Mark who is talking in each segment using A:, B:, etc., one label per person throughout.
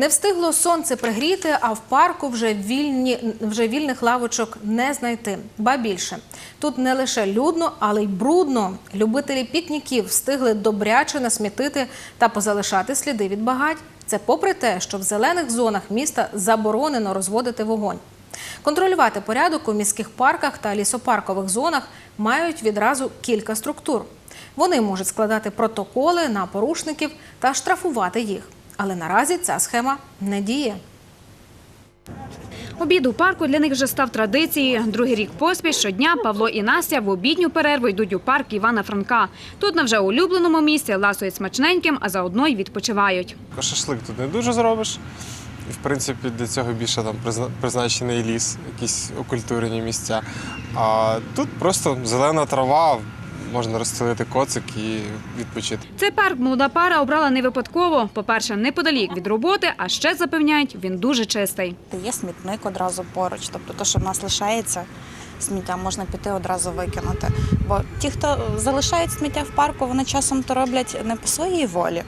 A: Не встигло сонце пригріти, а в парку вже вільні вже вільних лавочок не знайти. Ба більше тут не лише людно, але й брудно. Любителі пікніків встигли добряче насмітити та позалишати сліди від багать. Це попри те, що в зелених зонах міста заборонено розводити вогонь. Контролювати порядок у міських парках та лісопаркових зонах мають відразу кілька структур. Вони можуть складати протоколи на порушників та штрафувати їх. Але наразі ця схема не діє.
B: Обід у парку для них вже став традицією. Другий рік поспіль щодня Павло і Настя в обідню перерву йдуть у парк Івана Франка. Тут на вже улюбленому місці ласують смачненьким, а заодно й відпочивають.
C: Шашлик тут не дуже зробиш. В принципі, для цього більше там призначений ліс, якісь окультурені місця. А тут просто зелена трава, можна розстелити коцик і відпочити.
B: Цей парк молода пара обрала не випадково. По-перше, неподалік від роботи, а ще запевняють, він дуже чистий.
D: Є смітник одразу поруч, тобто те, що в нас лишається сміття, можна піти одразу викинути. Бо ті, хто залишають сміття в парку, вони часом то роблять не по своїй волі.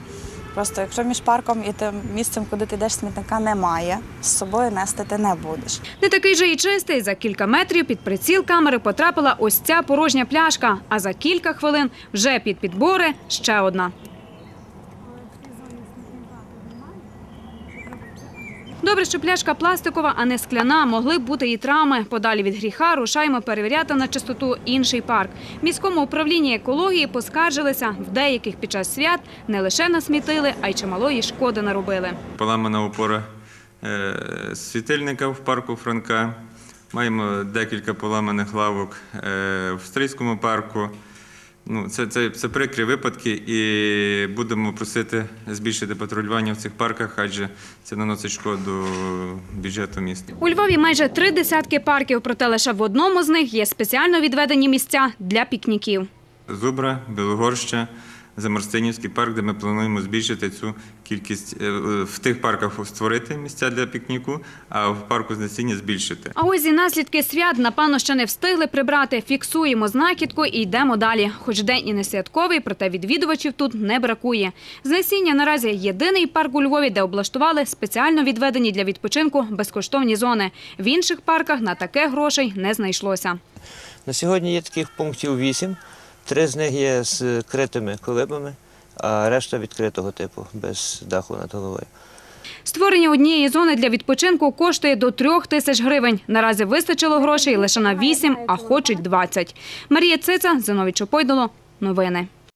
D: Просто якщо між парком і тим місцем, куди ти йдеш, смітника немає, з собою нести ти не будеш.
B: Не такий же і чистий. За кілька метрів під приціл камери потрапила ось ця порожня пляшка. А за кілька хвилин вже під підбори ще одна. Добре, що пляшка пластикова, а не скляна. Могли б бути і травми. Подалі від гріха рушаємо перевіряти на чистоту інший парк. Міському управлінні екології поскаржилися. В деяких під час свят не лише насмітили, а й чималої шкоди наробили.
E: Поламана опора е, світильника в парку Франка. Маємо декілька поламаних лавок е, в Стрийському парку. Ну, це, це, це прикрі випадки, і будемо просити збільшити патрулювання в цих парках, адже це наносить шкоду бюджету міста.
B: У Львові майже три десятки парків, проте лише в одному з них є спеціально відведені місця для пікніків.
E: Зубра, Білогорща, Замарстинівський парк, де ми плануємо збільшити цю кількість е, е, в тих парках створити місця для пікніку, а в парку знесіння збільшити.
B: А ось і наслідки свят, напевно, ще не встигли прибрати. Фіксуємо знахідку і йдемо далі. Хоч день і не святковий, проте відвідувачів тут не бракує. Знесіння наразі єдиний парк у Львові, де облаштували спеціально відведені для відпочинку безкоштовні зони. В інших парках на таке грошей не знайшлося.
F: На сьогодні є таких пунктів вісім. Три з них є з критими колибами, а решта відкритого типу, без даху над головою.
B: Створення однієї зони для відпочинку коштує до трьох тисяч гривень. Наразі вистачило грошей лише на вісім, а хочуть 20. Марія Циця, Зиновій Чопойдоло. Новини.